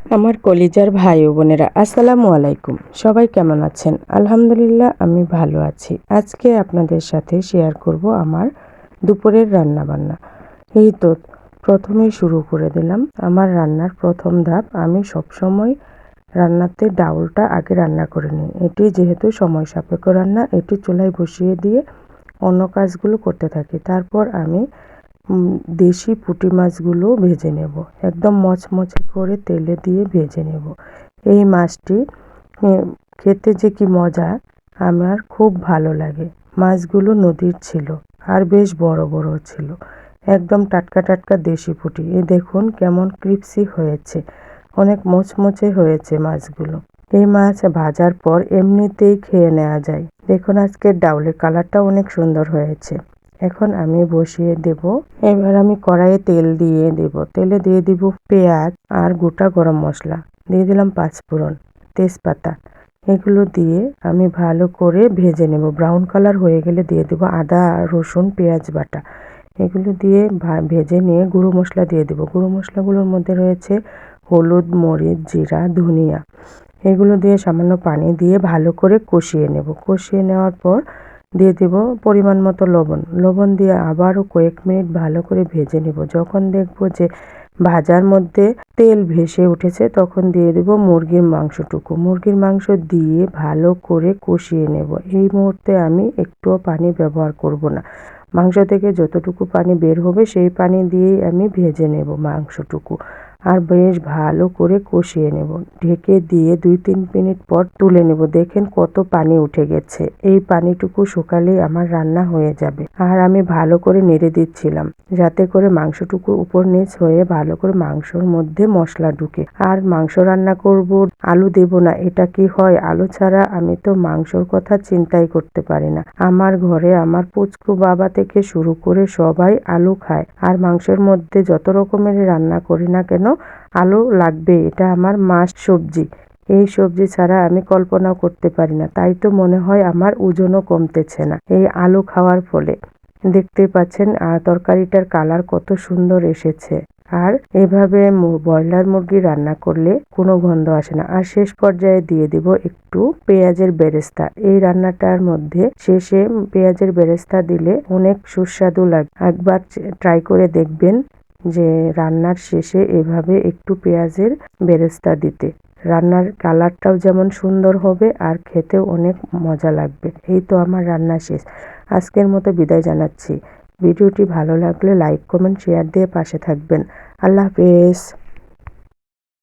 আমার কলিজার ভাই ও বোনেরা, আসসালামু আলাইকুম। সবাই কেমন আছেন? আলহামদুলিল্লাহ, আমি ভালো আছি। আজকে আপনাদের সাথে শেয়ার করব আমার দুপুরের রান্না বান্না এই তো, প্রথমেই শুরু করে দিলাম। আমার রান্নার প্রথম ধাপ, আমি সবসময় রান্নাতে ডাউলটা আগে রান্না করে নিই। এটি যেহেতু সময় সাপেক্ষ রান্না, এটি চুলায় বসিয়ে দিয়ে অন্য কাজগুলো করতে থাকি। তারপর আমি দেশি পুঁটি মাছগুলো ভেজে নেব। একদম মচমচে করে তেলে দিয়ে ভেজে নেব। এই মাছটি খেতে যে কি মজা, আমার খুব ভালো লাগে। মাছগুলো নদীর ছিল আর বেশ বড় বড় ছিল। একদম টাটকা টাটকা দেশি পুঁটি। এ দেখুন কেমন ক্রিপসি হয়েছে। অনেক মোচমোচে হয়েছে মাছগুলো। এই মাছ ভাজার পর এমনিতেই খেয়ে নেওয়া যায়। দেখুন আজকের ডাউলের কালারটা অনেক সুন্দর হয়েছে। এখন আমি বসিয়ে দেব। এবার আমি কড়াইয়ে তেল দিয়ে দেব। তেলে দিয়ে দিব পেঁয়াজ আর গোটা গরম মশলা। দিয়ে দিলাম পাঁচফোড়ন, তেজপাতা। এগুলো দিয়ে আমি ভালো করে ভেজে নেব। ব্রাউন কালার হয়ে গেলে দিয়ে দেব আদা, রসুন, পেঁয়াজ বাটা। এগুলো দিয়ে ভেজে নিয়ে গুঁড়ো মশলা দিয়ে দেবো। গুঁড়ো মশলাগুলোর মধ্যে রয়েছে হলুদ, মরিচ, জিরা, ধনিয়া। এগুলো দিয়ে সামান্য পানি দিয়ে ভালো করে কষিয়ে নেব। কষিয়ে নেওয়ার পর দিয়ে দেব পরিমাণ মতো লবণ। লবণ দিয়ে আবারও কয়েক মিনিট ভালো করে ভেজে নেব। যখন দেখব যে ভাজার মধ্যে তেল ভেসে উঠেছে, তখন দিয়ে দেব মুরগির মাংসটুকু। মুরগির মাংস দিয়ে ভালো করে কষিয়ে নেব। এই মুহূর্তে আমি একটুও পানি ব্যবহার করব না। মাংস থেকে যতটুকু পানি বের হবে, সেই পানি দিয়েই আমি ভেজে নেব মাংসটুকু। আর বেশ ভালো করে কষিয়ে নেব। ঢেকে দিয়ে দুই তিন মিনিট পর তুলে নেব। দেখেন কত পানি উঠে গেছে। এই পানিটুকু শুকালেই আমার রান্না হয়ে যাবে। আর আমি ভালো করে নেড়ে দিচ্ছিলাম যাতে করে মাংসটুকু উপর নিচ হয়ে ভালো করে মাংসর মধ্যে মশলা ঢুকে। আর মাংস রান্না করব, আলু দেব না, এটা কি হয়? আলু ছাড়া আমি তো মাংসর কথা চিন্তাই করতে পারি না। আমার ঘরে আমার পুচকু বাবা থেকে শুরু করে সবাই আলু খায়। আর মাংসের মধ্যে যত রকমের রান্না করি না কেন আলু লাগবে। এটা আমার মাস সবজি। এই সবজি ছাড়া আমি কল্পনাও করতে পারি না। তাই তো মনে হয় আমার ওজনও কমতেছে না। এই আলু খাওয়ার ফলে। দেখতে পাচ্ছেন তরকারিটার কালার কত সুন্দর এসেছে। আর এভাবে ব্রয়লার মুরগি রান্না করলে কোনো গন্ধ আসে না। আর শেষ পর্যায়ে দিয়ে দিব একটু পেঁয়াজের বেরেস্তা। এই রান্নাটার মধ্যে শেষে পেঁয়াজের বেরেস্তা দিলে অনেক সুস্বাদু লাগে। একবার ট্রাই করে দেখবেন। যে রান্নার শেষে এভাবে একটু পেঁয়াজের বেরেস্তা দিতে। রান্নার কালারটাও যেমন সুন্দর হবে আর খেতেও অনেক মজা লাগবে। এই তো আমার রান্না শেষ। আজকের মতো বিদায় জানাচ্ছি। ভিডিওটি ভালো লাগলে লাইক, কমেন্ট, শেয়ার দিয়ে পাশে থাকবেন। আল্লাহ হাফেজ।